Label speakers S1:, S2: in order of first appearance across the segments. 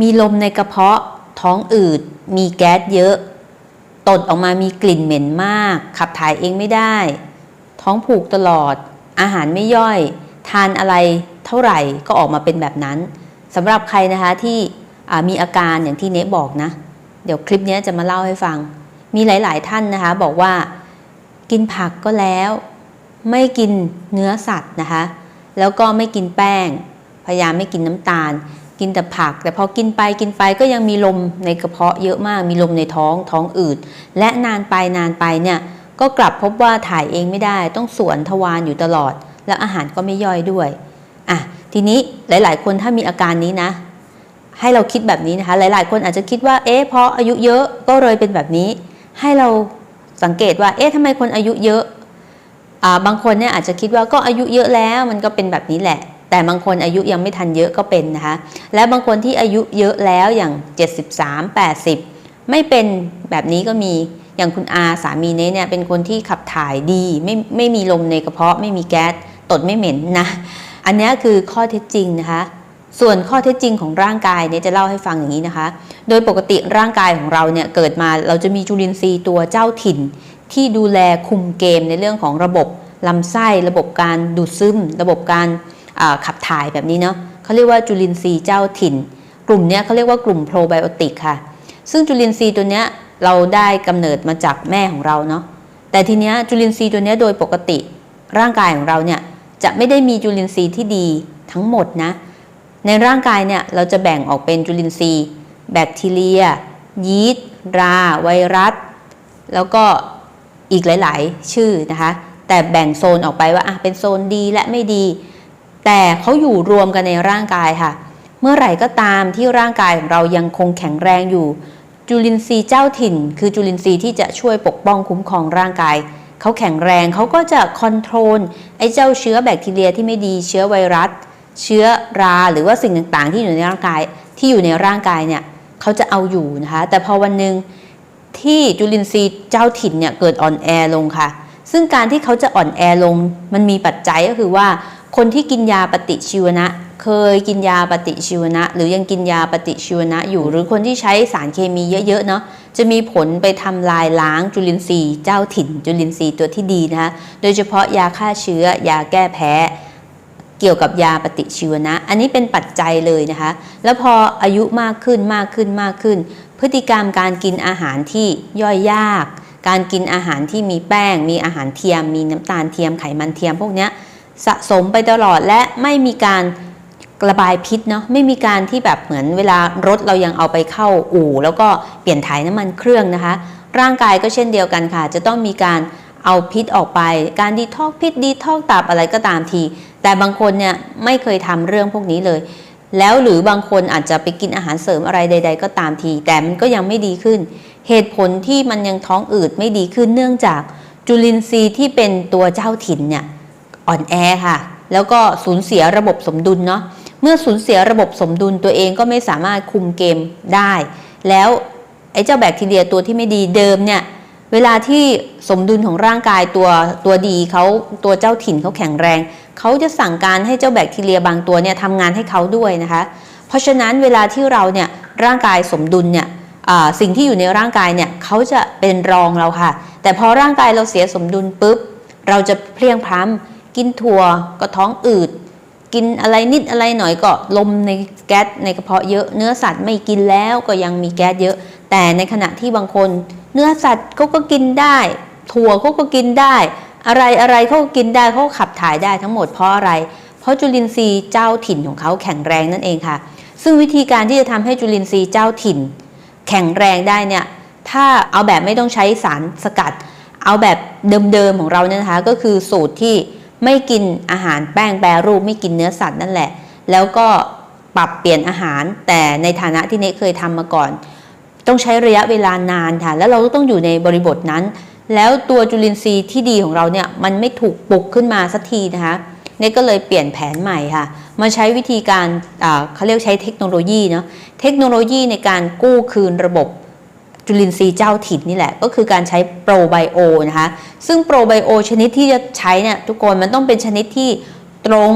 S1: มีลมในกระเพาะ ท้องอืด มีแก๊สเยอะ ตดออกมามีกลิ่นเหม็นมาก ขับถ่ายเองไม่ได้ ท้องผูกตลอด อาหารไม่ย่อย ทานอะไรเท่าไหร่ก็ออกมาเป็นแบบนั้นสำหรับใครนะคะที่มีอาการอย่างที่เนบอกนะ เดี๋ยวคลิปนี้จะมาเล่าให้ฟัง มีหลาย ๆ ท่านนะคะบอกว่ากินผักก็แล้ว ไม่กินเนื้อสัตว์นะคะ แล้วก็ไม่กินแป้ง พยายามไม่กินน้ำตาล กินแต่ผัก แต่พอกินไปกินไปก็ยังมีลมในกระเพาะเยอะมากมีลมในท้องท้องอืด และนานไปนานไปเนี่ยก็กลับพบว่าถ่ายเองไม่ได้ ต้องสวนทวารอยู่ตลอด แล้วอาหารก็ไม่ย่อยด้วยอะทีนี้หลาย ๆ คนถ้ามีอาการนี้นะ ให้เราคิดแบบนี้นะคะ หลาย ๆ คนอาจจะคิดว่าเอ๊ะเพราะอายุเยอะก็เลยเป็นแบบนี้ ให้เราสังเกตว่าเอ๊ะทำไมคนอายุเยอะอ่าบางคนเนี่ยอาจจะคิดว่าก็อายุเยอะแล้วมันก็เป็นแบบนี้แหละ แต่บางคนอายุยังไม่ทันเยอะก็เป็นนะคะ และบางคนที่อายุเยอะแล้วอย่าง 73 80 ไม่เป็นแบบนี้ก็มีอย่างคุณอาสามีเนเนี่ยเป็นคนที่ขับถ่ายดีไม่ไม่มีลมในกระเพาะไม่มีแก๊สตดไม่เหม็นนะ อันนี้คือข้อเท็จจริงนะคะ ส่วนข้อเท็จจริงของร่างกายเนี่ยจะเล่าให้ฟังอย่างนี้นะคะ โดยปกติร่างกายของเราเนี่ยเกิดมาเราจะมีจุลินทรีย์ตัวเจ้าถิ่น ที่ดูแลคุมเกมในเรื่องของระบบลำไส้ ระบบการดูดซึม ระบบการ ขับถ่ายแบบนี้เนาะเขาเรียกว่าจุลินทรีย์เจ้าถิ่น กลุ่มเนี้ยเขาเรียกว่ากลุ่มโปรไบโอติกค่ะ ซึ่งจุลินทรีย์ตัวเนี้ยเราได้กำเนิดมาจากแม่ของเราเนาะแต่ทีเนี้ยจุลินทรีย์ตัวเนี้ยโดยปกติร่างกายของเราเนี่ยจะไม่ได้มีจุลินทรีย์ที่ดีทั้งหมดนะในร่างกายเนี่ยเราจะแบ่งออกเป็นจุลินทรีย์ แบคทีเรีย ยีสต์รา ไวรัส แล้วก็อีกหลาย ๆ ชื่อนะคะ แต่แบ่งโซนออกไปว่าอะเป็นโซนดีและไม่ดี แต่เขาอยู่รวมกันในร่างกายค่ะ เมื่อไหร่ก็ตามที่ร่างกายของเรายังคงแข็งแรงอยู่ จุลินทรีย์เจ้าถิ่น คือจุลินทรีย์ที่จะช่วยปกป้องคุ้มครองร่างกายเขาแข็งแรงเขาก็จะคอนโทรลไอ้เจ้าเชื้อแบคทีเรียที่ไม่ดีเชื้อไวรัส เชื้อราหรือว่าสิ่งต่างๆ ที่อยู่ในร่างกายที่อยู่ในร่างกายเนี่ยเขาจะเอาอยู่นะคะแต่พอวันหนึ่งที่จุลินทรีย์เจ้าถิ่นเนี่ยเกิดอ่อนแอลงค่ะ ซึ่งการที่เขาจะอ่อนแอลงมันมีปัจจัยก็คือว่า คนที่กินยาปฏิชีวนะ เคยกินยาปฏิชีวนะ หรือยังกินยาปฏิชีวนะอยู่ หรือคนที่ใช้สารเคมีเยอะๆเนาะจะมีผลไปทำลายล้างจุลินทรีย์เจ้าถิ่น จุลินทรีย์ตัวที่ดีนะคะโดยเฉพาะยาฆ่าเชื้อยาแก้แพ้เกี่ยวกับยาปฏิชีวนะ อันนี้เป็นปัจจัยเลยนะคะ แล้วพออายุมากขึ้นมากขึ้นมากขึ้น พฤติกรรมการกินอาหารที่ย่อยยาก การกินอาหารที่มีแป้ง มีอาหารเทียม มีน้ำตาลเทียมไขมันเทียมพวกเนี้ย สะสมไปตลอดและไม่มีการระบายพิษเนาะไม่มีการที่แบบเหมือนเวลารถเรายังเอาไปเข้าอู่ แล้วก็เปลี่ยนถ่ายน้ำมันเครื่องนะคะ ร่างกายก็เช่นเดียวกันค่ะ จะต้องมีการเอาพิษออกไป การดีทอกพิษดีทอกตับอะไรก็ตามที แต่บางคนเนี่ยไม่เคยทำเรื่องพวกนี้เลย แล้วหรือบางคนอาจจะไปกินอาหารเสริมอะไรใด ๆ ก็ตามที แต่มันก็ยังไม่ดีขึ้น เหตุผลที่มันยังท้องอืดไม่ดีขึ้นเนื่องจากจุลินทรีย์ที่เป็นตัวเจ้าถิ่นเนี่ย อ่อนแอค่ะ แล้วก็สูญเสียระบบสมดุลเนาะเมื่อสูญเสียระบบสมดุลตัวเองก็ไม่สามารถคุมเกมได้ แล้วไอ้เจ้าแบคทีเรียตัวที่ไม่ดีเดิมเนี่ยเวลาที่สมดุลของร่างกายตัวตัวดีเขาตัวเจ้าถิ่นเขาแข็งแรง เขาจะสั่งการให้เจ้าแบคทีเรียบางตัวเนี่ยทำงานให้เขาด้วยนะคะ เพราะฉะนั้นเวลาที่เราเนี่ยร่างกายสมดุลเนี่ยสิ่งที่อยู่ในร่างกายเนี่ยเขาจะเป็นรองเราค่ะ แต่พอร่างกายเราเสียสมดุลปุ๊บ เราจะเพลียงพล้ำ กินถั่วก็ท้องอืด กินอะไรนิดอะไรหน่อยก็ลมในแก๊สในกระเพาะเยอะ เนื้อสัตว์ไม่กินแล้วก็ยังมีแก๊สเยอะ แต่ในขณะที่บางคน เนื้อสัตว์เขาก็กินได้ ถั่วเขาก็กินได้ อะไรอะไรเขาก็กินได้เขาขับถ่ายได้ทั้งหมดเพราะอะไร เพราะจุลินทรีย์เจ้าถิ่นของเขาแข็งแรงนั่นเองค่ะ ซึ่งวิธีการที่จะทำให้จุลินทรีย์เจ้าถิ่น แข็งแรงได้เนี่ยถ้าเอาแบบไม่ต้องใช้สารสกัด เอาแบบเดิมๆของเราเนี่ยนะคะ ก็คือสูตรที่ ไม่กินอาหารแป้งแปรรูปไม่กินเนื้อสัตว์นั่นแหละ แล้วก็ปรับเปลี่ยนอาหาร แต่ในฐานะที่เนเคยทำมาก่อน ต้องใช้ระยะเวลานานค่ะ แล้วเราก็ต้องอยู่ในบริบทนั้น แล้วตัวจุลินทรีย์ที่ดีของเราเนี่ยมันไม่ถูกปลุกขึ้นมาสักทีนะคะเนก็เลยเปลี่ยนแผนใหม่ค่ะ มาใช้วิธีการเขาเรียกใช้เทคโนโลยีเนาะเทคโนโลยีในการกู้คืนระบบ จุลินทรีย์เจ้าถิ่นนี่แหละ ก็คือการใช้โปรไบโอนะคะ ซึ่งโปรไบโอชนิดที่จะใช้เนี่ยทุกคนมันต้องเป็นชนิดที่ตรง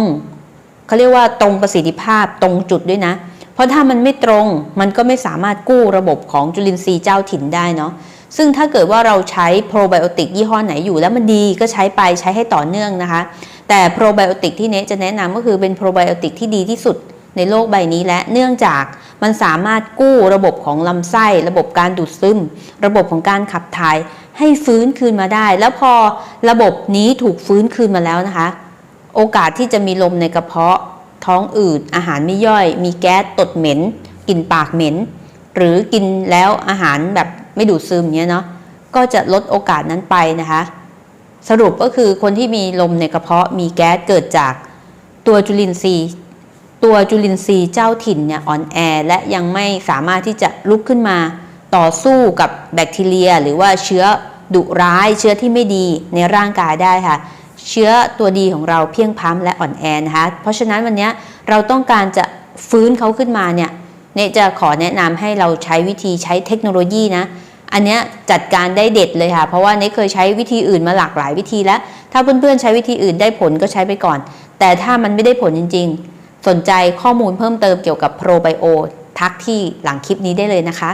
S1: เขาเรียกว่าตรงประสิทธิภาพตรงจุดด้วยนะ เพราะถ้ามันไม่ตรงมันก็ไม่สามารถกู้ระบบของจุลินทรีย์เจ้าถิ่นได้เนาะซึ่งถ้าเกิดว่าเราใช้โปรไบโอติกยี่ห้อไหนอยู่แล้วมันดีก็ใช้ไปใช้ให้ต่อเนื่องนะคะ แต่โปรไบโอติกที่เนจะแนะนำก็คือเป็นโปรไบโอติกที่ดีที่สุด ในโลกใบนี้และเนื่องจากมันสามารถกู้ระบบของลำไส้ ระบบการดูดซึม ระบบของการขับถ่ายให้ฟื้นคืนมาได้ แล้วพอระบบนี้ถูกฟื้นคืนมาแล้วนะคะ โอกาสที่จะมีลมในกระเพาะ ท้องอืดอาหารไม่ย่อย มีแก๊สตดเหม็นกลิ่นปากเหม็น หรือกินแล้วอาหารแบบไม่ดูดซึมเนี้ยเนาะก็จะลดโอกาสนั้นไปนะคะ สรุปก็คือคนที่มีลมในกระเพาะมีแก๊สเกิดจากตัวจุลินทรีย์ ตัวจุลินทรีย์เจ้าถิ่นเนี่ยอ่อนแอและยังไม่สามารถที่จะลุกขึ้นมาต่อสู้กับแบคทีเรีย หรือว่าเชื้อดุร้ายเชื้อที่ไม่ดีในร่างกายได้ค่ะ เชื้อตัวดีของเราเพียงพ้ำและอ่อนแอนะคะเพราะฉะนั้นวันนี้เราต้องการจะฟื้นเขาขึ้นมาเนี่ยเนจะขอแนะนำให้เราใช้วิธีใช้เทคโนโลยีนะอันเนี้ยจัดการได้เด็ดเลยค่ะ เพราะว่าเนเคยใช้วิธีอื่นมาหลากหลายวิธีแล้ว ถ้าเพื่อนๆใช้วิธีอื่นได้ผลก็ใช้ไปก่อน แต่ถ้ามันไม่ได้ผลจริง ๆ สนใจข้อมูลเพิ่มเติมเกี่ยวกับโปรไบโอทักที่หลังคลิปนี้ได้เลยนะคะ